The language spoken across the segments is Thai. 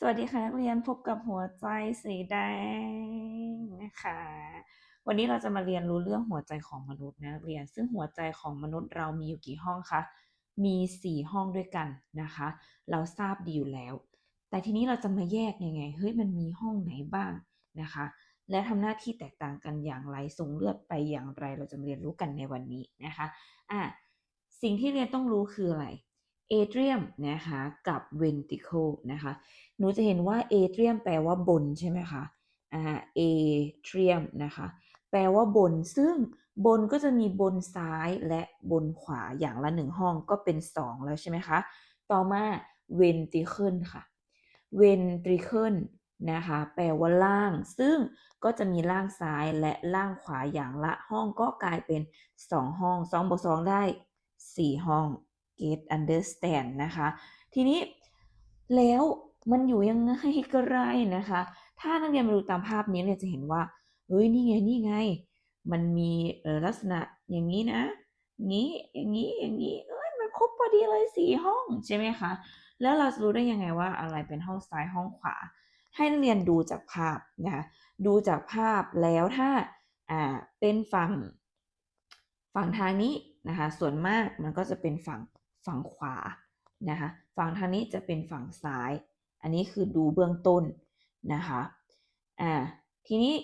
สวัสดีค่ะนักเรียนพบกับหัวใจสีแดงนะคะ วันนี้เราจะมาเรียนรู้เรื่องหัวใจของมนุษย์นะนักเรียน ซึ่งหัวใจของมนุษย์เรามีอยู่กี่ห้องคะมีสี่ห้องด้วยกันนะคะ เราทราบดีอยู่แล้ว แต่ทีนี้เราจะมาแยกยังไงเฮ้ยมันมีห้องไหนบ้างนะคะ และทำหน้าที่แตกต่างกันอย่างไรส่งเลือดไปอย่างไรเราจะมาเรียนรู้กันในวันนี้นะคะอะสิ่งที่เรียนต้องรู้คืออะไร เอเทรียมนะคะกับเวนติเคิลนะคะหนูจะเห็นว่าเอเทรียมแปลว่าบนใช่ไหมคะอ่าเอเทรียมนะคะแปลว่าบนซึ่งบนก็จะมีบนซ้ายและบนขวาอย่างละหนึ่งห้องก็เป็นสองแล้วใช่ไหมคะ ต่อมาเวนติเคิลค่ะเวนติเคิลนะคะแปลว่าล่าง ซึ่งก็จะมีล่างซ้ายและล่างขวาอย่างละห้องก็กลายเป็น 2 ห้อง2บวก2ได้ 4 ห้อง get understand นะคะ ทีนี้แล้วมันอยู่ยังไงก็ไรนะคะ ถ้านักเรียนมาดูตามภาพนี้เนี่ยจะเห็นว่า เฮ้ย นี่ไง นี่ไง มันมีลักษณะอย่างนี้นะงี้อย่างนี้ อย่างนี้ เอ้ย มันครบพอดีเลยสี่ห้องใช่ไหมคะ แล้วเราจะรู้ได้ยังไงว่าอะไรเป็นห้องซ้ายห้องขวา ให้นักเรียนดูจากภาพนะคะ ดูจากภาพแล้วถ้า อ่า เป็นฝั่ง ฝั่งทางนี้นะคะ ส่วนมากมันก็จะเป็นฝั่ง ฝั่งขวานะคะฝั่งทางนี้จะเป็นฝั่งซ้าย อันนี้คือดูเบื้องต้นนะคะอ่าทีนี้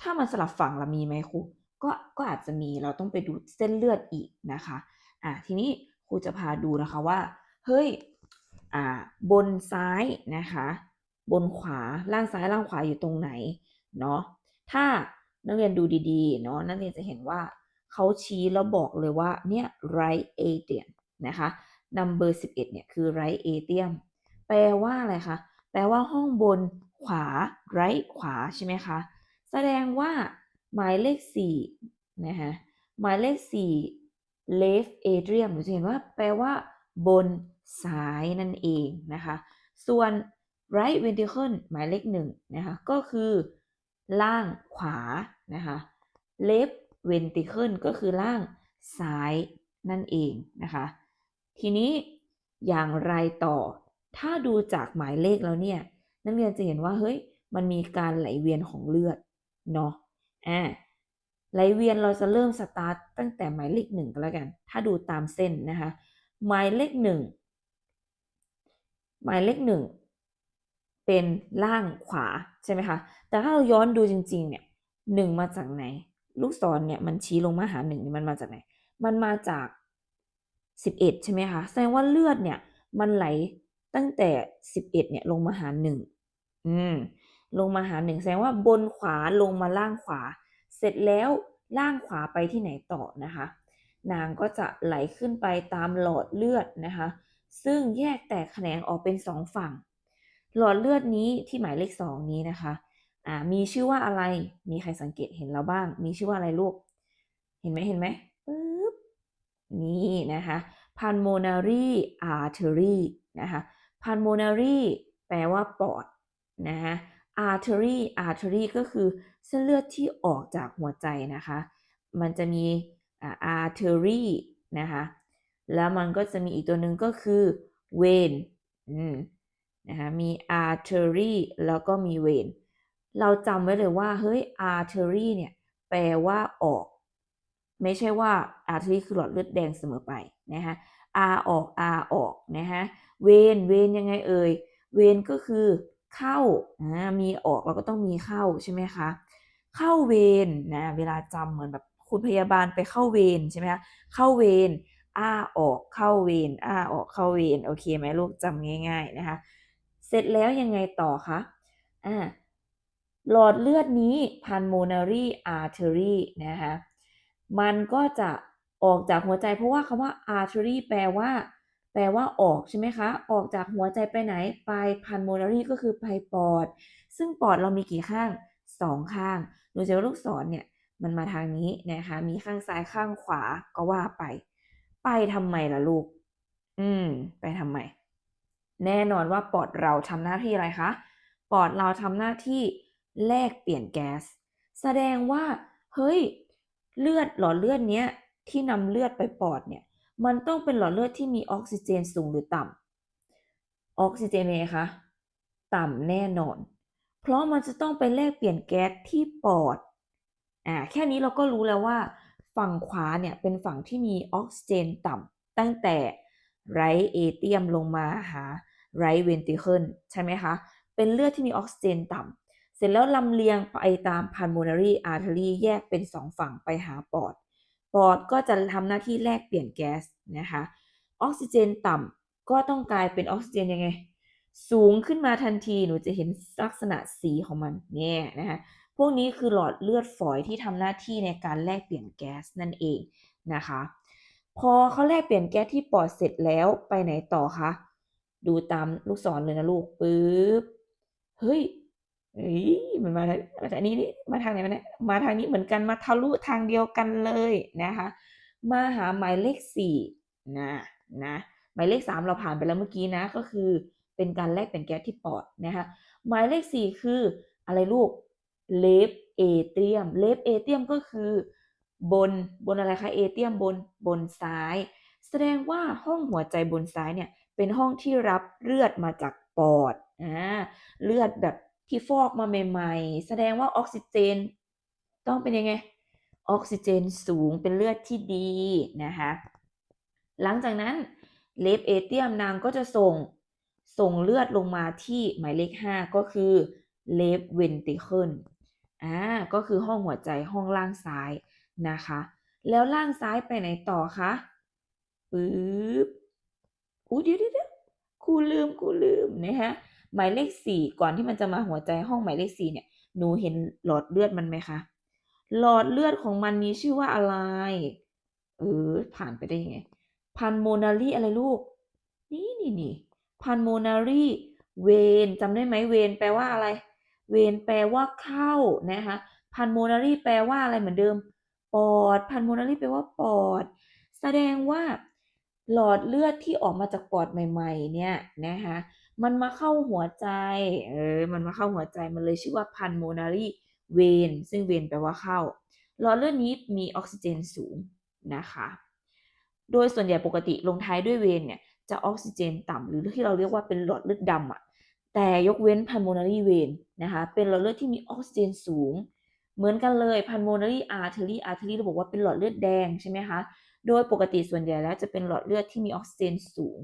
ถ้ามันสลับฝั่งเรามีไหมครูก็ก็อาจจะมีเราต้องไปดูเส้นเลือดอีกนะคะอ่าทีนี้ครูจะพาดูนะคะว่าเฮ้ยอ่าบนซ้ายนะคะบนขวาล่างซ้ายล่างขวาอยู่ตรงไหนเนาะถ้านักเรียนดูดีๆเนาะนักเรียนจะเห็นว่าเขาชี้แล้วบอกเลยว่าเนี่ย right atrium นะคะ number 11เนี่ยคือ right atrium แปลว่าอะไรคะแปลว่าห้องบนขวา right ขวาใช่ไหมคะแสดงว่าหมายเลข4นะคะหมายเลข4 left atrium หนูจะเห็นว่าแปลว่าบนซ้ายนั่นเองนะคะ ส่วน right ventricle หมายเลขหนึ่งนะคะก็คือล่างขวานะคะ left ventricle ก็คือล่างซ้ายนั่นเองนะคะ ทีนี้อย่างไรต่อ ถ้าดูจากหมายเลขแล้วเนี่ยนักเรียนจะเห็นว่าเฮ้ยมันมีการไหลเวียนของเลือดเนาะอ่าไหลเวียนเราจะเริ่มสตาร์ตตั้งแต่หมายเลขหนึ่งก็แล้วกัน ถ้าดูตามเส้นนะคะหมายเลขหนึ่งหมายเลขหนึ่งเป็นล่างขวาใช่ไหมคะแต่ถ้าเราย้อนดูจริงๆเนี่ยหนึ่งมาจากไหน ลูกศรเนี่ยมันชี้ลงมาหาหนึ่งมันมาจากไหน มันมาจาก สิบเอ็ดใช่ไหมคะ แสดงว่าเลือดเนี่ย มันไหลตั้งแต่สิบเอ็ดเนี่ยลงมาหาหนึ่งอืมลงมาหาหนึ่งแสดงว่าบนขวาลงมาล่างขวา เสร็จแล้วล่างขวาไปที่ไหนต่อนะคะ นางก็จะไหลขึ้นไปตามหลอดเลือดนะคะ ซึ่งแยกแตกแขนงออกเป็นสองฝั่ง หลอดเลือดนี้ที่หมายเลขสองนี้นะคะอ่ามีชื่อว่าอะไรมีใครสังเกตเห็นแล้วบ้าง มีชื่อว่าอะไรลูก เห็นไหมเห็นไหม นี่นะคะ pulmonary artery นะคะ pulmonary แปลว่าปอดนะคะ artery artery ก็คือเส้นเลือดที่ออกจากหัวใจนะคะ มันจะมีอ่า artery นะคะ แล้วมันก็จะมีอีกตัวหนึ่งก็คือ vein นะคะมี artery แล้วก็มี vein เราจำไว้เลยว่า เฮ้ย artery เนี่ย แปลว่าออก ไม่ใช่ว่า artery คือหลอดเลือดแดงเสมอไปนะคะ R ออก R ออกนะคะเวนเวนยังไงเอ่ยเวนก็คือเข้ามีออกเราก็ต้องมีเข้าใช่ไหมคะเข้าเวนนะเวลาจำเหมือนแบบคุณพยาบาลไปเข้าเวนใช่ไหมคะเข้าเวนอ้าออกเข้าเวนอ้าออกเข้าเวนโอเคไหมลูกจำง่าย ๆนะคะ เสร็จแล้วยังไงต่อคะอ่าหลอดเลือดนี้ pulmonary artery นะคะ มันก็จะออกจากหัวใจ เพราะว่าคำว่า artery แปลว่า แปลว่าออกใช่ไหมคะ ออกจากหัวใจไปไหน ไป pulmonary ก็คือไปปอด ซึ่งปอดเรามีกี่ข้างสองข้างหนูจะว่าลูกศรเนี่ยมันมาทางนี้นะคะ มีข้างซ้ายข้างขวาก็ว่าไป ไปทำไมล่ะลูก อืม ไปทำไม แน่นอนว่าปอดเราทำหน้าที่อะไรคะ ปอดเราทำหน้าที่แลกเปลี่ยนแก๊ส แสดงว่า เฮ้ย เลือดหลอดเลือดเนี้ยที่นำเลือดไปปอดเนี่ย มันต้องเป็นหลอดเลือดที่มีออกซิเจนสูงหรือต่ำออกซิเจนไงคะต่ำแน่นอน เพราะมันจะต้องไปแลกเปลี่ยนแก๊สที่ปอด อ่า แค่นี้เราก็รู้แล้วว่า ฝั่งขวาเนี่ยเป็นฝั่งที่มีออกซิเจนต่ำตั้งแต่ไรเอเทียมลงมาหาไรเวนติเคิลใช่ไหมคะ เป็นเลือดที่มีออกซิเจนต่ำ เสร็จแล้วลำเลียงไปตาม pulmonary artery แยกเป็นสองฝั่งไปหาปอด ปอดก็จะทำหน้าที่แลกเปลี่ยนแก๊สนะคะ ออกซิเจนต่ำก็ต้องกลายเป็นออกซิเจนยังไง สูงขึ้นมาทันทีหนูจะเห็นลักษณะสีของมันเนี่ยนะคะพวกนี้คือหลอดเลือดฝอยที่ทำหน้าที่ในการแลกเปลี่ยนแก๊สนั่นเองนะคะ พอเขาแลกเปลี่ยนแก๊สที่ปอดเสร็จแล้วไปไหนต่อคะ ดูตามลูกศรเลยนะลูกปึ๊บ เฮ้ย เฮ้ยมันมามาจากนี้นี่มาทางไหนมาเนี่ยมาทางนี้เหมือนกันมาทะลุทางเดียวกันเลยนะคะ มาหาหมายเลขสี่นะนะหมายเลขสามเราผ่านไปแล้วเมื่อกี้นะ ก็คือเป็นการแลกเปลี่ยนแก๊สที่ปอดนะคะหมายเลขสี่คืออะไรลูกเลฟเอเทียมเลฟเอเทียมก็คือบนบนอะไรคะเอเทียมบนบนซ้าย แสดงว่าห้องหัวใจบนซ้ายเนี่ยเป็นห้องที่รับเลือดมาจากปอดอ่าเลือดแบบ ที่ฟอกมาใหม่ๆ แสดงว่าออกซิเจน ต้องเป็นยังไง ออกซิเจนสูงเป็นเลือดที่ดีนะคะหลังจากนั้นเลฟเอเทียมนางก็จะส่งส่งเลือดลงมาที่หมายเลข 5 ก็คือเลฟเวนติเคิลอ่าก็คือห้องหัวใจห้องล่างซ้ายนะคะ แล้วล่างซ้ายไปไหนต่อคะปึ๊บอู้เดี๋ยวเดี๋ยวครูลืมครูลืมนะฮะ หมายเลขสี่ก่อนที่มันจะมาหัวใจห้องหมายเลขสี่เนี่ย หนูเห็นหลอดเลือดมันไหมคะ หลอดเลือดของมันมีชื่อว่าอะไร เออ ผ่านไปได้ยังไง พันโมนารีอะไรลูก นี่นี่นี่ พันโมนารีเวนจำได้ไหมเวนแปลว่าอะไร เวนแปลว่าเข้านะคะ พันโมนารีแปลว่าอะไรเหมือนเดิม ปอด พันโมนารีแปลว่าปอด แสดงว่าหลอดเลือดที่ออกมาจากปอดใหม่ ๆ เนี่ยนะคะ มันมาเข้าหัวใจ เออ มันมาเข้าหัวใจ มันเลยชื่อว่า pulmonary vein ซึ่ง vein แปลว่าเข้า หลอดเลือดนี้มีออกซิเจนสูงนะคะ โดยส่วนใหญ่ปกติลงท้ายด้วยเวนเนี่ยจะออกซิเจนต่ำหรือที่เราเรียกว่าเป็นหลอดเลือดดำอะแต่ยกเว้น pulmonary vein นะคะ เป็นหลอดเลือดที่มีออกซิเจนสูง เหมือนกันเลย pulmonary artery artery เราบอกว่าเป็นหลอดเลือดแดงใช่ไหมคะ โดยปกติส่วนใหญ่แล้วจะเป็นหลอดเลือดที่มีออกซิเจนสูง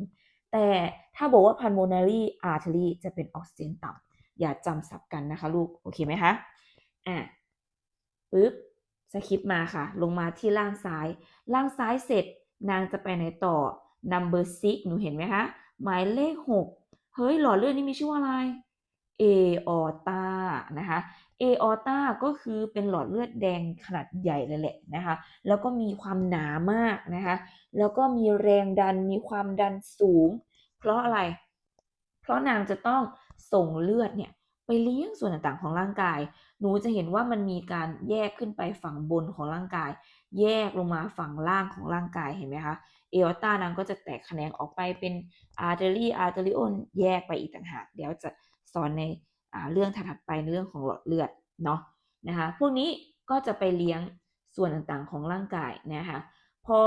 แต่ถ้าบอกว่า pulmonary artery จะเป็นออกซิเจนต่ำอย่าจำสับกันนะคะลูก โอเคไหมคะ อะปึ๊บสคริปมาค่ะ ลงมาที่ล่างซ้าย ล่างซ้ายเสร็จนางจะไปไหนต่อ number six หนูเห็นไหมคะ หมายเลขหกเฮ้ย หลอดเลือดนี่มีชื่อว่าอะไร aorta นะคะ aorta ก็คือเป็นหลอดเลือดแดงขนาดใหญ่เลยแหละนะคะแล้วก็มีความหนามากนะคะแล้วก็มีแรงดันมีความดันสูง เพราะอะไร เพราะนางจะต้องส่งเลือดเนี่ยไปเลี้ยงส่วนต่างๆของร่างกาย หนูจะเห็นว่ามันมีการแยกขึ้นไปฝั่งบนของร่างกาย แยกลงมาฝั่งล่างของร่างกายเห็นไหมคะเออต้านางก็จะแตกแขนงออกไปเป็นอาร์เตอรี่อาร์เตอริโอนแยกไปอีกต่างหากเดี๋ยวจะ สอนในเรื่องถัดไปในเรื่องของหลอดเลือดเนาะนะคะพวกนี้ก็จะไปเลี้ยงส่วนต่างๆของร่างกายนะคะพอ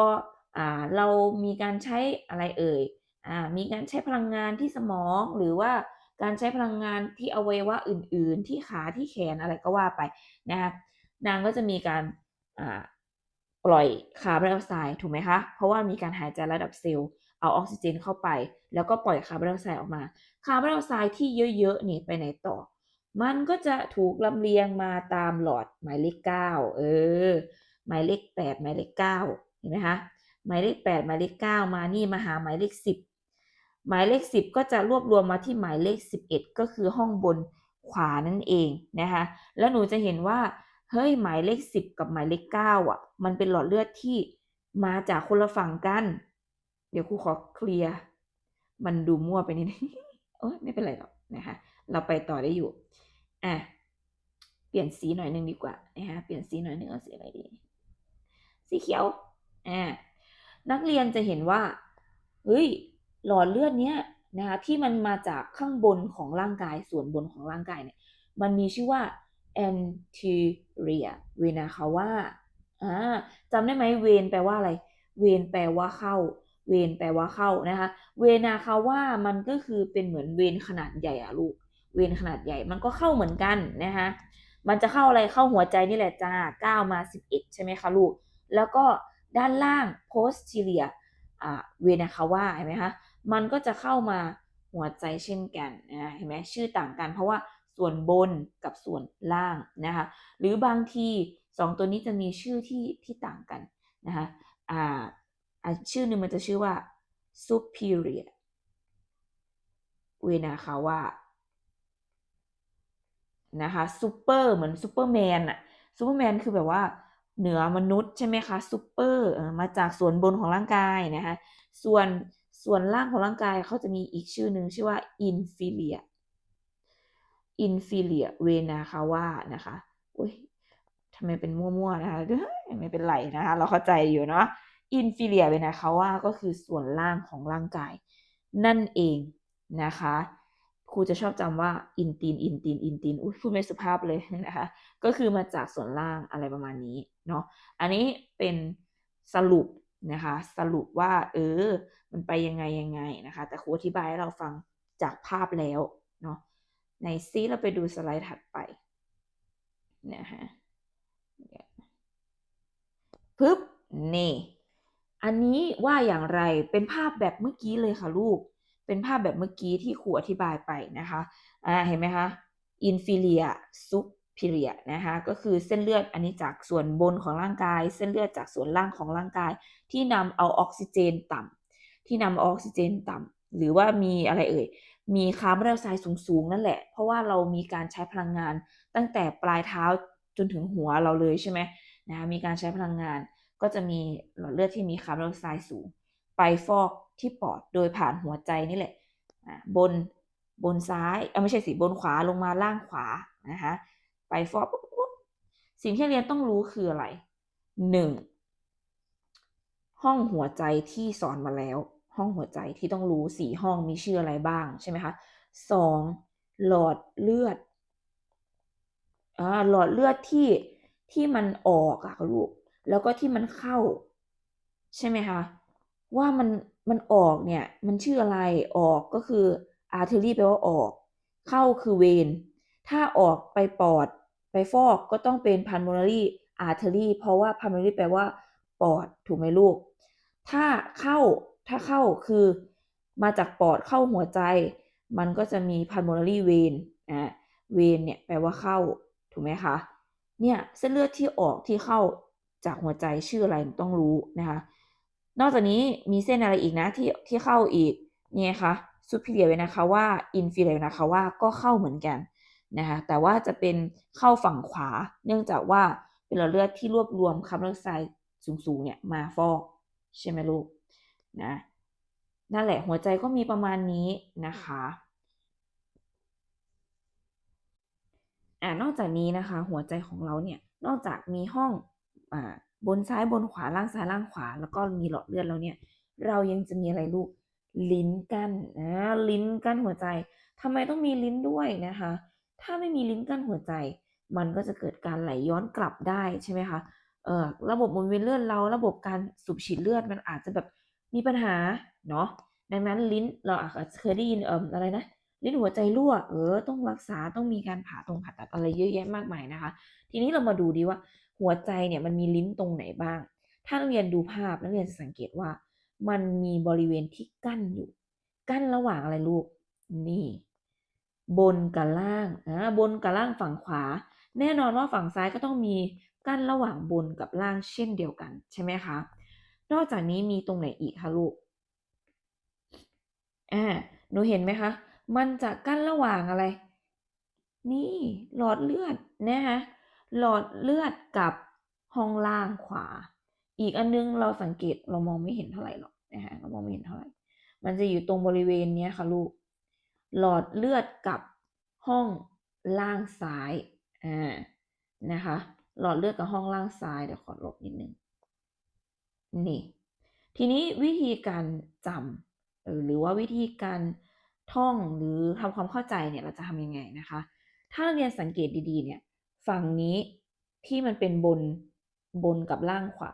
อเรามีการใช้อะไรเอ่ยมีการใช้พลังงานที่สมองหรือว่าการใช้พลังงานที่อวัยวะอื่น ๆ ที่ขาที่แขนอะไรก็ว่าไปนะคะนางก็จะมีการปล่อยคาร์บอนไดออกไซด์ถูกไหมคะเพราะว่ามีการหายใจระดับเซลล์ เอาออกซิเจนเข้าไป แล้วก็ปล่อยคาร์บอนไดออกไซด์ออกมา คาร์บอนไดออกไซด์ที่เยอะๆนี่ไปไหนต่อ มันก็จะถูกลำเลียงมาตามหลอดหมายเลขเก้าเออ หมายเลขแปดหมายเลขเก้าเห็นไหมคะ หมายเลขแปดหมายเลขเก้ามานี่มาหาหมายเลขสิบหมายเลขสิบก็จะรวบรวมมาที่หมายเลขสิบเอ็ดก็คือห้องบนขวานั่นเองนะคะ แล้วหนูจะเห็นว่าเฮ้ยหมายเลขสิบกับหมายเลขเก้าอะ มันเป็นหลอดเลือดที่มาจากคนละฝั่งกัน เดี๋ยวครูขอเคลียร์มันดูมั่วไปนิดนึงโอ้ยไม่เป็นไรหรอกนะคะ เราไปต่อได้อยู่ อะ เปลี่ยนสีหน่อยนึงดีกว่านะคะเปลี่ยนสีหน่อยนึงเอาสีอะไรดี สีเขียว อ่านักเรียนจะเห็นว่า เฮ้ย หลอดเลือดเนี้ยนะคะที่มันมาจากข้างบนของร่างกายส่วนบนของร่างกายเนี่ยมันมีชื่อว่า anterior vena cava อ่าจำได้ไหมเวนแปลว่าอะไร เวนแปลว่าเข้า เวนแปลว่าเข้านะคะ เวนาคาว่ามันก็คือเป็นเหมือนเวนขนาดใหญ่อะลูก เวนขนาดใหญ่มันก็เข้าเหมือนกันนะคะมันจะเข้าอะไรเข้าหัวใจนี่แหละจ้า9มา 11 ใช่ไหมคะลูก แล้วก็ด้านล่าง posterior เวนาคาว่าเห็นไหมคะมันก็จะเข้ามาหัวใจเช่นกันนะเห็นไหมชื่อต่างกันเพราะว่าส่วนบนกับส่วนล่างนะคะหรือบางทีสองตัวนี้จะมีชื่อที่ที่ต่างกันนะคะอ่า ชื่อหนึ่งมันจะชื่อว่า superior เวนาคาว่านะคะซูเปอร์เหมือนซูเปอร์แมนอะซูเปอร์แมนคือแบบว่าเหนือมนุษย์ใช่ไหมคะซูเปอร์มาจากส่วนบนของร่างกายนะคะส่วนส่วนล่างของร่างกายเขาจะมีอีกชื่อหนึ่งชื่อว่า inferior inferior vena cava นะคะอุ้ยทำไมเป็นมั่วๆนะคะไม่เป็นไรนะคะ เราเข้าใจอยู่เนาะ inferior vena cava ก็คือส่วนล่างของร่างกาย นั่นเองนะคะครูจะชอบจำว่าอินตีนอินตีนอินตีนอุ้ยพูดไม่สุภาพเลยนะคะก็คือมาจากส่วนล่างอะไรประมาณนี้เนาะอันนี้เป็นสรุปนะคะสรุปว่าเออมันไปยังไงยังไงนะคะ แต่ครูอธิบายให้เราฟังจากภาพแล้วเนาะในซีเราไปดูสไลด์ถัดไปนะคะปึ๊บนี่ อันนี้ว่าอย่างไรเป็นภาพแบบเมื่อกี้เลยค่ะลูก เป็นภาพแบบเมื่อกี้ที่ครูอธิบายไปนะคะอ่าเห็นไหมคะ inferior superior นะคะก็คือเส้นเลือดอันนี้จากส่วนบนของร่างกาย เส้นเลือดจากส่วนล่างของร่างกาย ที่นำเอาออกซิเจนต่ำที่นำออกซิเจนต่ำหรือว่ามีอะไรเอ่ยมีคาร์บอนไดออกไซด์สูงๆนั่นแหละ เพราะว่าเรามีการใช้พลังงานตั้งแต่ปลายเท้าจนถึงหัวเราเลยใช่ไหมนะมีการใช้พลังงาน ก็จะมีหลอดเลือดที่มีคาร์บอนไดออกไซด์สูง ไปฟอกที่ปอดโดยผ่านหัวใจนี่แหละบนบนซ้ายเออไม่ใช่สิบนขวาลงมาล่างขวานะคะไปฟอกสิ่งที่เรียนต้องรู้คืออะไรหนึ่งห้องหัวใจที่สอนมาแล้ว ห้องหัวใจที่ต้องรู้สี่ห้องมีชื่ออะไรบ้างใช่ไหมคะสองหลอดเลือดอ่าหลอดเลือดที่ที่มันออกอะลูก แล้วก็ที่มันเข้า ใช่ไหมคะ ว่ามันมันออกเนี่ย มันชื่ออะไรออกก็คือ artery แปลว่าออก เข้าคือเวนถ้าออกไปปอดไปฟอกก็ต้องเป็น pulmonary artery เพราะว่า pulmonary แปลว่าปอดถูกไหมลูก ถ้าเข้าถ้าเข้าคือมาจากปอดเข้าหัวใจ มันก็จะมี pulmonary vein อ่าเวนเนี่ยแปลว่าเข้าถูกไหมคะเนี่ยเส้นเลือดที่ออกที่เข้า จากหัวใจชื่ออะไรต้องรู้นะคะ นอกจากนี้มีเส้นอะไรอีกนะที่ที่เข้าอีกเนี่ยคะซูพิเลียเวนะคะว่าอินฟิเลียนะคะว่าก็เข้าเหมือนกันนะคะแต่ว่าจะเป็นเข้าฝั่งขวา เนื่องจากว่าเป็นหลอดเลือดที่รวบรวมคาร์บอนไดออกไซด์สูงๆเนี่ยมาฟอกใช่ไหมลูกนะนั่นแหละหัวใจก็มีประมาณนี้นะคะอ่านอกจากนี้นะคะ หัวใจของเราเนี่ยนอกจากมีห้อง อ่าบนซ้ายบนขวาล่างซ้ายล่างขวา แล้วก็มีหลอดเลือดแล้วเนี่ย เรายังจะมีอะไรลูกลิ้นกั้นนะลิ้นกั้นหัวใจทำไมต้องมีลิ้นด้วยนะคะ ถ้าไม่มีลิ้นกั้นหัวใจ มันก็จะเกิดการไหลย้อนกลับได้ใช่ไหมคะเอ่อระบบหมุนเวียนเลือดเรา ระบบการสูบฉีดเลือดมันอาจจะแบบมีปัญหาเนาะดังนั้นลิ้นเราอาจจะเคยได้ยินเอ่ออะไรนะลิ้นหัวใจรั่วเออต้องรักษาต้องมีการผ่าตรงผ่าตัดอะไรเยอะแยะมากมายนะคะ ทีนี้เรามาดูดีว่า หัวใจเนี่ยมันมีลิ้นตรงไหนบ้าง ถ้านักเรียนดูภาพนักเรียนจะสังเกตว่า มันมีบริเวณที่กั้นอยู่ กั้นระหว่างอะไรลูก นี่ บนกับล่างอ่าบนกับล่างฝั่งขวา แน่นอนว่าฝั่งซ้ายก็ต้องมีกั้นระหว่างบนกับล่างเช่นเดียวกันใช่ไหมคะ นอกจากนี้มีตรงไหนอีกคะลูกอ่าหนูเห็นไหมคะ มันจะกั้นระหว่างอะไร นี่หลอดเลือดนะคะ หลอดเลือดกับห้องล่างขวา อีกอันนึงเราสังเกตเรามองไม่เห็นเท่าไหร่หรอกนะฮะเรามองไม่เห็นเท่าไหร่ มันจะอยู่ตรงบริเวณนี้ค่ะลูก หลอดเลือดกับห้องล่างซ้ายอ่านะคะ หลอดเลือดกับห้องล่างซ้ายเดี๋ยวขอลบนิดนึงนี่ ทีนี้วิธีการจำหรือว่าวิธีการท่องหรือทำความเข้าใจเนี่ยเราจะทำยังไงนะคะ ถ้าเรียนสังเกตดีๆเนี่ย ฝั่งนี้ที่มันเป็นบนบนกับล่างขวา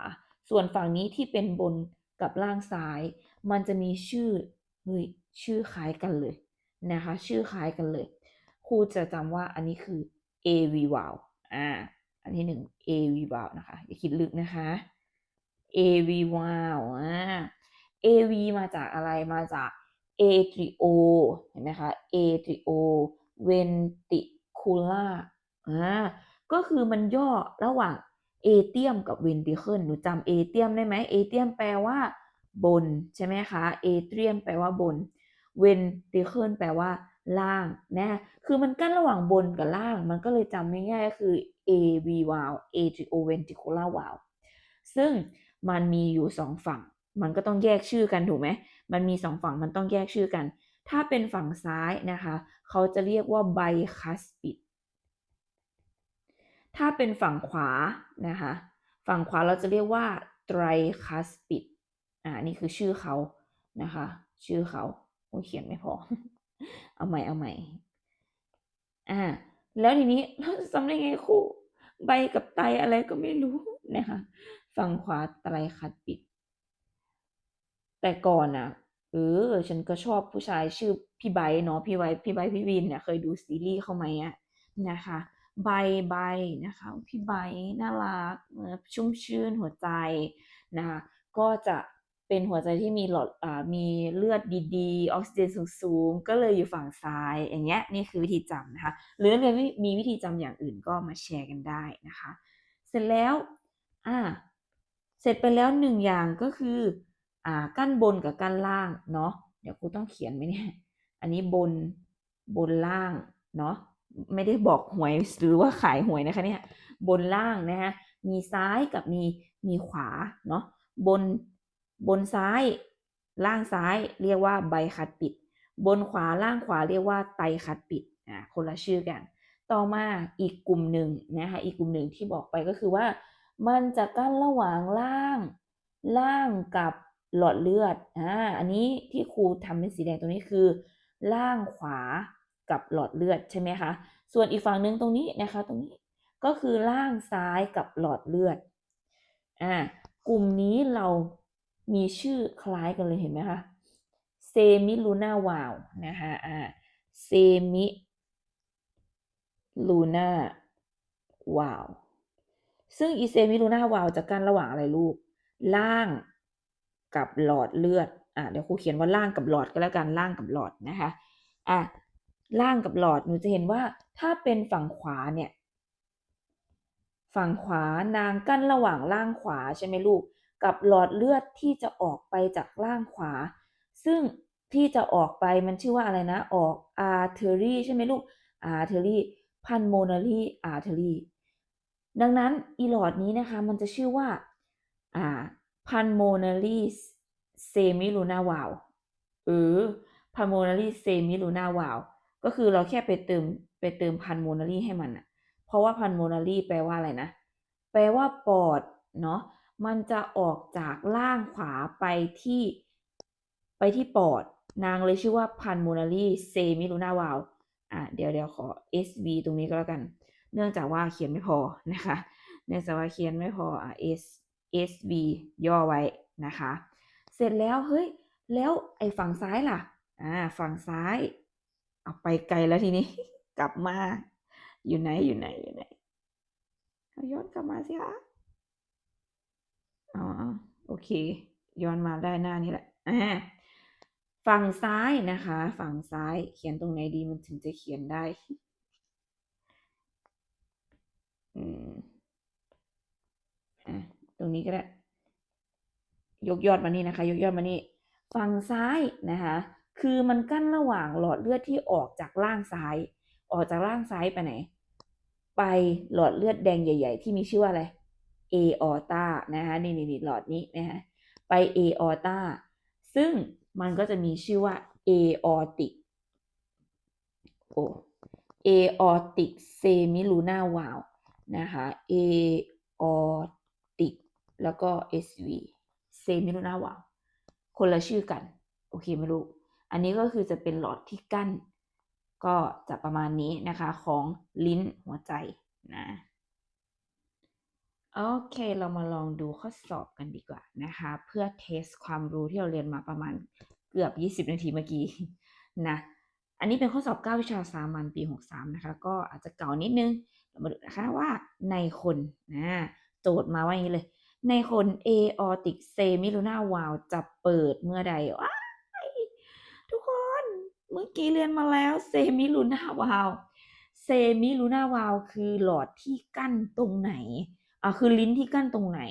ส่วนฝั่งนี้ที่เป็นบนกับล่างซ้าย มันจะมีชื่อเฮ้ยชื่อคล้ายกันเลยนะคะ ชื่อคล้ายกันเลย ครูจะจำว่าอันนี้คือ AV valve อ่า อันที่หนึ่ง AV valve นะคะ อย่าคิดลึกนะคะ AV valve อ่า AV มาจากอะไรมาจาก atrio เห็นไหมคะ atrio ventricular อ่าก็คือมันย่อระหว่าง atrium กับ ventricle หนูจำ atrium ได้ไหม atrium แปลว่าบนใช่ไหมคะ atrium แปลว่าบน ventricle แปลว่าล่างนะคือมันกั้นระหว่างบนกับล่าง มันก็เลยจำง่ายๆก็คือ AV valve atrioventricular valve ซึ่งมันมีอยู่สองฝั่ง มันก็ต้องแยกชื่อกันถูกไหม มันมีสองฝั่งมันต้องแยกชื่อกัน ถ้าเป็นฝั่งซ้ายนะคะ เขาจะเรียกว่า bicuspid ถ้าเป็นฝั่งขวานะคะ ฝั่งขวาเราจะเรียกว่า tricuspid อ่านี่คือชื่อเขานะคะ ชื่อเขาโอ้เขียนไม่พอ เอาใหม่เอาใหม่อ่าแล้วทีนี้เราจะจำได้ไงครูใบกับไตอะไรก็ไม่รู้นะคะ ฝั่งขวาไตรคัดปิด แต่ก่อนอะเออฉันก็ชอบผู้ชายชื่อพี่ไบเนาะพี่ไบพี่ไบพี่วินเนี่ยเคยดูซีรีส์เขาไหมอะนะคะ ใบใบนะคะพี่ไบน่ารักชุ่มชื่นหัวใจนะคะก็จะเป็นหัวใจที่มีหลอดอมีเลือดดีๆ ออกซิเจนสูงๆ ก็เลยอยู่ฝั่งซ้ายอย่างเงี้ยนี่คือวิธีจำนะคะ หรือนักเรียนมีวิธีจำอย่างอื่นก็มาแชร์กันได้นะคะ เสร็จแล้วอ่าเสร็จไปแล้วหนึ่งอย่างก็คืออ่ากั้นบนกับกั้นล่างเนาะเดี๋ยวครูต้องเขียนไหมเนี่ยอันนี้บนบนล่างเนาะ ไม่ได้บอกหวยหรือว่าขายหวยนะคะเนี่ยบนล่างนะคะมีซ้ายกับมีมีขวาเนาะบนบนซ้ายล่างซ้ายเรียกว่าใบคัดปิด บนขวาล่างขวาเรียกว่าไตคัดปิดอ่าคนละชื่อกัน ต่อมาอีกกลุ่มหนึ่งนะคะอีกกลุ่มหนึ่งที่บอกไปก็คือว่า มันจะกั้นระหว่างล่างล่างกับหลอดเลือดอ่าอันนี้ที่ครูทำเป็นสีแดงตรงนี้คือ ล่างขวา กับหลอดเลือดใช่ไหมคะ ส่วนอีกฝั่งหนึ่งตรงนี้นะคะตรงนี้ก็คือล่างซ้ายกับหลอดเลือดอ่ากลุ่มนี้เรามีชื่อคล้ายกันเลยเห็นไหมคะเซมิลูน่าวาวนะคะอ่าเซมิลูน่าวาวซึ่งอีเซมิลูน่าวาวจะกั้นระหว่างอะไรลูก ล่างกับหลอดเลือดอะเดี๋ยวครูเขียนว่าล่างกับหลอดก็แล้วกันล่างกับหลอดนะคะอะ ล่างกับหลอดหนูจะเห็นว่าถ้าเป็นฝั่งขวาเนี่ย ฝั่งขวานางกั้นระหว่างล่างขวาใช่ไหมลูก กับหลอดเลือดที่จะออกไปจากล่างขวา ซึ่งที่จะออกไปมันชื่อว่าอะไรนะ ออก artery ใช่ไหมลูก artery pulmonary artery ดังนั้นอีหลอดนี้นะคะ มันจะชื่อว่าอ่า pulmonary semilunar valve หรือ pulmonary semilunar valve ก็คือเราแค่ไปเติมไปเติม pulmonary ให้มันอะเพราะว่า pulmonary แปลว่าอะไรนะ แปลว่าปอดเนาะ มันจะออกจากล่างขวาไปที่ไปที่ปอด นางเลยชื่อว่า pulmonary semilunar valve อะเดี๋ยวเดี๋ยวขอ SV ตรงนี้ก็แล้วกัน เนื่องจากว่าเขียนไม่พอนะคะเนื่องจากว่าเขียนไม่พออะ S SV ย่อไว้นะคะ เสร็จแล้วเฮ้ยแล้วไอ้ฝั่งซ้ายล่ะอ่าฝั่งซ้าย เอาไปไกลแล้วทีนี้ กลับมา อยู่ไหนอยู่ไหนอยู่ไหนเอาย้อนกลับมาสิคะอ๋อโอเค ย้อนมาได้หน้านี้แหละอ่าฝั่งซ้ายนะคะ ฝั่งซ้ายเขียนตรงไหนดีมันถึงจะเขียนได้ อืมอะตรงนี้ก็ได้ ยกยอดมานี่นะคะ ยกยอดมานี่ ฝั่งซ้ายนะคะ คือมันกั้นระหว่างหลอดเลือดที่ออกจากล่างซ้าย ออกจากล่างซ้ายไปไหน ไปหลอดเลือดแดงใหญ่ ๆ ที่มีชื่อว่าอะไรเอออตานะคะนี่นี่หลอดนี้นะคะไปเอออตาซึ่งมันก็จะมีชื่อว่าเอออติกโอ้เอออติกเซมิลูนาวาวนะคะเอออติกแล้วก็ SV เซมิลูนาวาวคนละชื่อกัน โอเคไม่รู้ อันนี้ก็คือจะเป็นหลอดที่กั้น ก็จะประมาณนี้นะคะของลิ้นหัวใจนะโอเค เรามาลองดูข้อสอบกันดีกว่านะคะ เพื่อเทสความรู้ที่เราเรียนมาประมาณเกือบ 20 นาทีเมื่อกี้นะอันนี้เป็นข้อสอบ 9 วิชาสามัญปี 63 นะคะ ก็อาจจะเก่านิดนึงเรามาดูนะคะว่าในคนนะโจทย์มาว่าอย่างนี้เลย ในคน aortic semilunar valve จะเปิดเมื่อใดว้า เมื่อกี้เรียนมาแล้ว semilunar valve semilunar valve คือหลอดที่กั้นตรงไหนอะคือลิ้นที่กั้นตรงไหน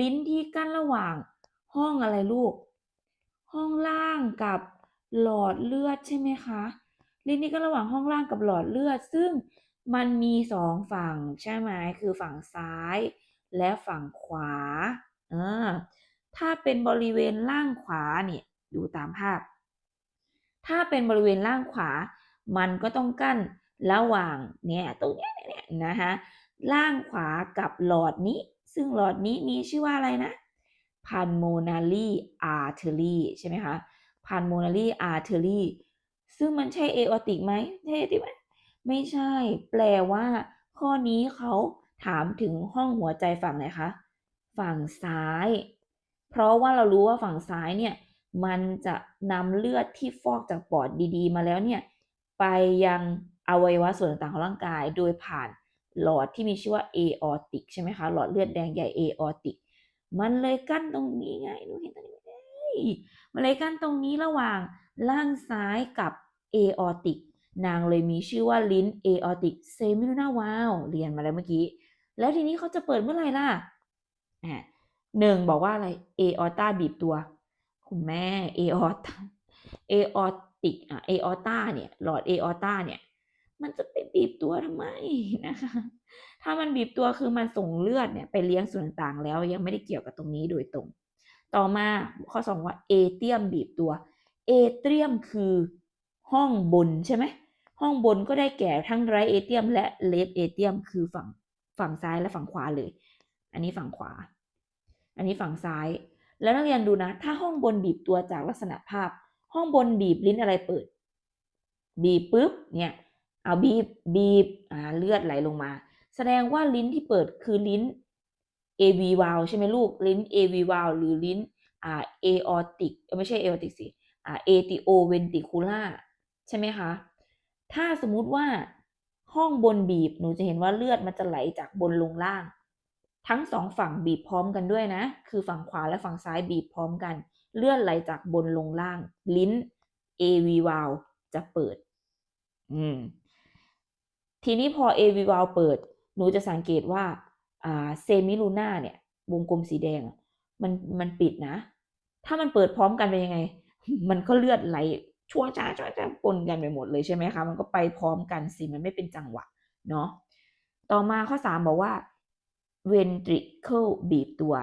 ลิ้นที่กั้นระหว่างห้องอะไรลูก ห้องล่างกับหลอดเลือดใช่ไหมคะ ลิ้นที่กั้นระหว่างห้องล่างกับหลอดเลือด ซึ่งมันมีสองฝั่งใช่ไหมคือฝั่งซ้ายและฝั่งขวาเออถ้าเป็นบริเวณล่างขวาเนี่ยดูตามภาพ ถ้าเป็นบริเวณล่างขวา มันก็ต้องกั้นระหว่างเนี่ยตรงเนี้ยเนี่ยนะคะล่างขวากับหลอดนี้ ซึ่งหลอดนี้มีชื่อว่าอะไรนะ pulmonary artery ใช่ไหมคะ pulmonary artery ซึ่งมันใช่ aortic ไหมใช่ aortic ไหมไม่ใช่ แปลว่า ข้อนี้เขาถามถึงห้องหัวใจฝั่งไหนคะ ฝั่งซ้าย เพราะว่าเรารู้ว่าฝั่งซ้ายเนี่ย มันจะนำเลือดที่ฟอกจากปอดดี ๆ มาแล้วเนี่ย ไปยังอวัยวะส่วนต่างๆของร่างกาย โดยผ่านหลอดที่มีชื่อว่า aortic ใช่ไหมคะ หลอดเลือดแดงใหญ่ aortic มันเลยกั้นตรงนี้ไงดูเห็นตรงนี้ไหมมันเลยกั้นตรงนี้ระหว่างล่างซ้ายกับ aortic นางเลยมีชื่อว่าลิ้น aortic semilunar valve เรียนมาแล้วเมื่อกี้ แล้วทีนี้เขาจะเปิดเมื่อไหร่ล่ะอ่าหนึ่งบอกว่าอะไร aorta บีบตัว คุณแม่ aorta aortic อะ aorta เนี่ย หลอด aorta เนี่ย มันจะไปบีบตัวทำไมนะคะถ้ามันบีบตัวคือมันส่งเลือดเนี่ยไปเลี้ยงส่วนต่างๆ แล้วยังไม่ได้เกี่ยวกับตรงนี้โดยตรง ต่อมาข้อสองว่าเอเทียมบีบตัวเอเทียมคือห้องบนใช่ไหมห้องบนก็ได้แก่ทั้งไรเอเทียมและเลฟเอเทียมคือฝั่งฝั่งซ้ายและฝั่งขวาเลย อันนี้ฝั่งขวา อันนี้ฝั่งซ้าย แล้วนักเรียนดูนะ ถ้าห้องบนบีบตัวจากลักษณะภาพ ห้องบนบีบลิ้นอะไรเปิด บีบปุ๊บเนี่ยเอาบีบบีบอ่าเลือดไหลลงมา แสดงว่าลิ้นที่เปิดคือลิ้น AV valve ใช่ไหมลูกลิ้น AV valve หรือลิ้นอ่า aortic ไม่ใช่ aortic สิอ่า atrioventricular ใช่ไหมคะ ถ้าสมมุติว่าห้องบนบีบหนูจะเห็นว่าเลือดมันจะไหลจากบนลงล่าง ทั้งสองฝั่งบีบพร้อมกันด้วยนะ คือฝั่งขวาและฝั่งซ้ายบีบพร้อมกัน เลือดไหลจากบนลงล่าง ลิ้น AV valve จะเปิด อืม ทีนี้พอ AV valve เปิด หนูจะสังเกตว่าอ่าเซมิลูน่าเนี่ย วงกลมสีแดง มันมันปิดนะ ถ้ามันเปิดพร้อมกันเป็นยังไง มันก็เลือดไหลชั่วจ้าชั่วจ้าปนกันไปหมดเลยใช่ไหมคะ มันก็ไปพร้อมกันสิ มันไม่เป็นจังหวะ เนาะ ต่อมาข้อสามบอกว่า ventricle บีบตัว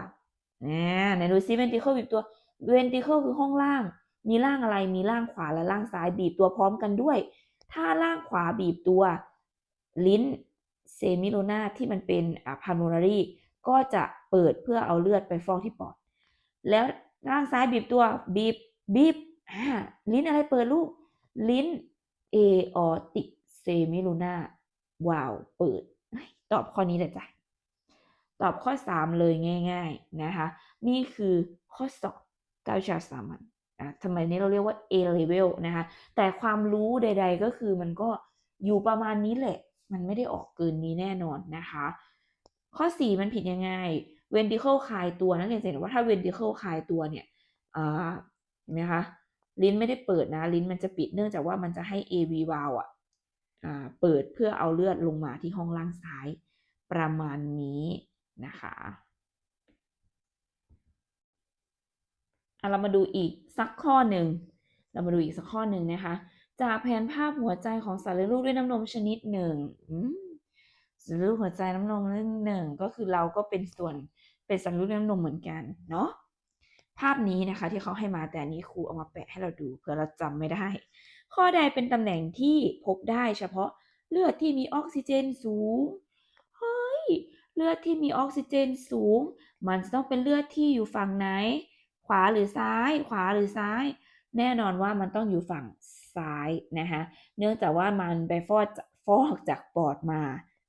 นะไหนดูซิ ventricle บีบตัว ventricle คือห้องล่าง มีล่างอะไร มีล่างขวาและล่างซ้ายบีบตัวพร้อมกันด้วย ถ้าล่างขวาบีบตัว ลิ้นเซมิโลนาที่มันเป็นอ่า pulmonary ก็จะเปิดเพื่อเอาเลือดไปฟอกที่ปอด แล้วล่างซ้ายบีบตัวบีบบีบลิ้นอะไรเปิดลูก ลิ้น aortic semilunar valve เปิด ตอบข้อนี้เลยจ้ะ ตอบข้อ 3 เลยง่าย ๆ นะคะ นี่คือข้อสอบกาวิชาสามัญอะทำไมนี้เราเรียกว่า A level นะคะ แต่ความรู้ใด ๆ ก็คือมันก็อยู่ประมาณนี้แหละ มันไม่ได้ออกเกินนี้แน่นอนนะคะ ข้อ 4 มันผิดยังไง ventricle คลายตัวนักเรียนเห็นว่าถ้า ventricle คลายตัวเนี่ยอ่าเห็นไหมคะ ลิ้นไม่ได้เปิดนะ ลิ้นมันจะปิดเนื่องจากว่ามันจะให้ AV valve อะอ่าเปิดเพื่อเอาเลือดลงมาที่ห้องล่างซ้ายประมาณนี้ นะคะอะเรามาดูอีกสักข้อหนึ่ง เรามาดูอีกสักข้อหนึ่งนะคะ จากแผนภาพหัวใจของสัตว์เลี้ยงลูกด้วยน้ำนมชนิดหนึ่งสัตว์เลี้ยงลูกหัวใจน้ำนมชนิดหนึ่งก็คือเราก็เป็นส่วนเป็นสัตว์เลี้ยงลูกน้ำนมเหมือนกันเนาะภาพนี้นะคะที่เขาให้มาแต่นี้ครูเอามาแปะให้เราดูเผื่อเราจำไม่ได้ ข้อใดเป็นตำแหน่งที่พบได้เฉพาะเลือดที่มีออกซิเจนสูง เฮ้ย เลือดที่มีออกซิเจนสูง มันจะต้องเป็นเลือดที่อยู่ฝั่งไหน ขวาหรือซ้าย ขวาหรือซ้าย แน่นอนว่ามันต้องอยู่ฝั่งซ้ายนะคะเนื่องจากว่ามันไปฟอกจากฟอกจากปอดมา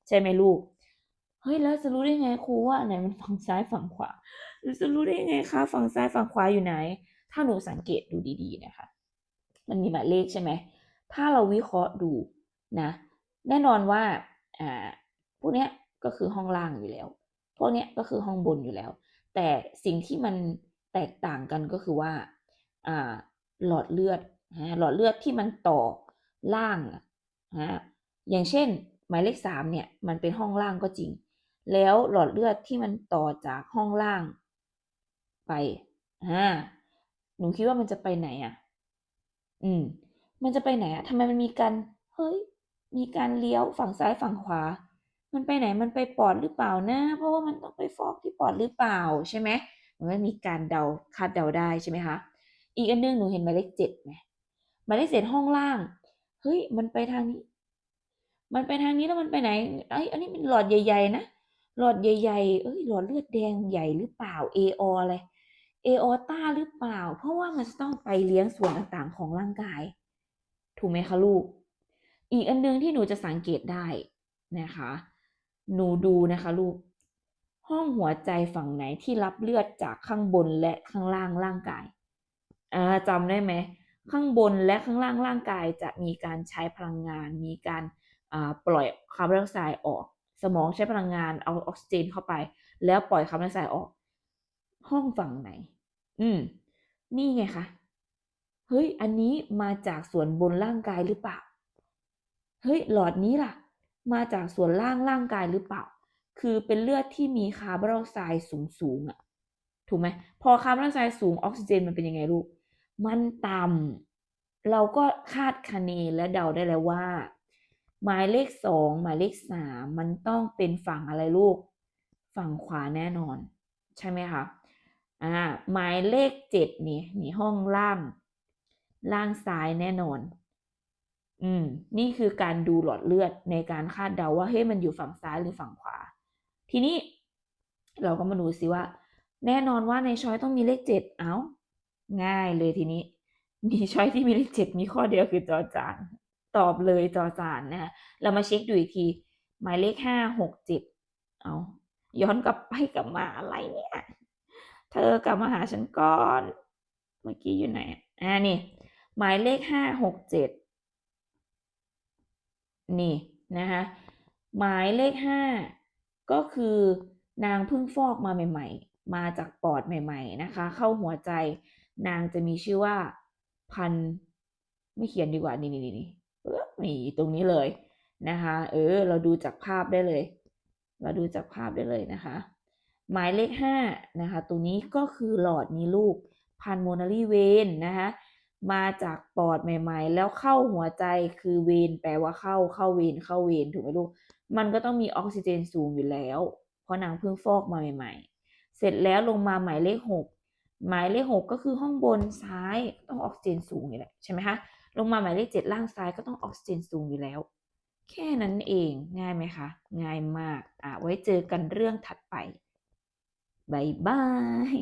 ใช่ไหมลูก เฮ้ยแล้วจะรู้ได้ไงครูว่าไหนมันฝั่งซ้ายฝั่งขวาหรือจะรู้ได้ไงคะฝั่งซ้ายฝั่งขวาอยู่ไหน ถ้าหนูสังเกตดูดีๆนะคะ มันมีหมายเลขใช่ไหมถ้าเราวิเคราะห์ดูนะ แน่นอนว่าอ่าพวกเนี้ย ก็คือห้องล่างอยู่แล้ว พวกเนี้ยก็คือห้องบนอยู่แล้ว แต่สิ่งที่มันแตกต่างกันก็คือว่าอ่าหลอดเลือดนะหลอดเลือดที่มันต่อล่างอะนะอย่างเช่น หมายเลขสามเนี่ยมันเป็นห้องล่างก็จริง แล้วหลอดเลือดที่มันต่อจากห้องล่างไปอ่าหนูคิดว่ามันจะไปไหนอะ อืม มันจะไปไหนอะทำไมมันมีการเฮ้ย มีการเลี้ยวฝั่งซ้ายฝั่งขวา มันไปไหนมันไปปอดหรือเปล่านะ เพราะว่ามันต้องไปฟอกที่ปอดหรือเปล่าใช่ไหมมันก็มีการเดาคาดเดาได้ใช่ไหมคะ อีกอันนึงหนูเห็นหมายเลขเจ็ดไหมหมายเลขเจ็ดห้องล่างเฮ้ยมันไปทางนี้ มันไปทางนี้แล้วมันไปไหนไอ้ยอันนี้เป็นหลอดใหญ่ ๆ นะหลอดใหญ่ ๆ เอ้ยหลอดเลือดแดงใหญ่หรือเปล่าเอออะไรเอออต้าหรือเปล่า เพราะว่ามันจะต้องไปเลี้ยงส่วนต่างๆของร่างกาย ถูกไหมคะลูก อีกอันนึงที่หนูจะสังเกตได้นะคะ หนูดูนะคะลูก ห้องหัวใจฝั่งไหนที่รับเลือดจากข้างบนและข้างล่างร่างกายอ่าจำได้ไหม ข้างบนและข้างล่างร่างกายจะมีการใช้พลังงาน มีการาปล่อยคาร์บอนไดออกไซด์ออก สมองใช้พลังงานเอาออกซิเจนเข้าไป แล้วปล่อยคาร์บอนไดออกไซด์ออก ห้องฝั่งไหน อืม นี่ไงคะ เฮ้ย อันนี้มาจากส่วนบนร่างกายหรือเปล่า เฮ้ย หลอดนี้ล่ะ มาจากส่วนล่างร่างกายหรือเปล่า คือเป็นเลือดที่มีคาร์บอนไดออกไซด์สูงสูงๆอะถูกไหมพอคาร์บอนไดออกไซด์สูงออกซิเจนมันเป็นยังไงลูก มันต่ำเราก็คาดคะเนและเดาได้แล้วว่า หมายเลขสองหมายเลขสามมันต้องเป็นฝั่งอะไรลูก ฝั่งขวาแน่นอน ใช่ไหมคะอ่าหมายเลขเจ็ดนี่นี่ห้องล่างล่างซ้ายแน่นอน อืม นี่คือการดูหลอดเลือดในการคาดเดาว่าเฮ้ยมันอยู่ฝั่งซ้ายหรือฝั่งขวา ทีนี้เราก็มาดูสิว่า แน่นอนว่าในช้อยต้องมีเลขเจ็ดเอาง่ายเลยทีนี้ มีช้อยที่มีเลขเจ็ดมีข้อเดียวคือจอจานตอบเลยจอจานนะคะเรามาเช็คดูอีกที หมายเลขห้าหกเจ็ดเอาย้อนกลับไปกลับมาอะไรเนี่ย เธอกลับมาหาฉันก่อน เมื่อกี้อยู่ไหนอะอ่านี่ หมายเลขห้าหกเจ็ด นี่นะคะหมายเลขห้าก็คือนางเพิ่งฟอกมาใหม่ ๆ มาจากปอดใหม่ ๆ นะคะ เข้าหัวใจนางจะมีชื่อว่าพันไม่เขียนดีกว่านี่นี่นี่นี่เออนี่ตรงนี้เลยนะคะ เออ เราดูจากภาพได้เลย เราดูจากภาพได้เลยนะคะ หมายเลขห้านะคะ ตรงนี้ก็คือหลอดนี้ลูกพันโมนารีเวนนะคะ มาจากปอดใหม่ ๆ แล้วเข้าหัวใจคือเวนแปลว่าเข้าเข้าเวนเข้าเวนถูกไหมลูก มันก็ต้องมีออกซิเจนสูงอยู่แล้ว เพราะนางเพิ่งฟอกมาใหม่ ๆ เสร็จแล้วลงมาหมายเลขหกหมายเลขหกก็คือห้องบนซ้ายต้องออกซิเจนสูงอยู่แล้วใช่ไหมคะลงมาหมายเลขเจ็ดล่างซ้ายก็ต้องออกซิเจนสูงอยู่แล้ว แค่นั้นเองง่ายไหมคะ ง่ายมากอะไว้เจอกันเรื่องถัดไปบายบาย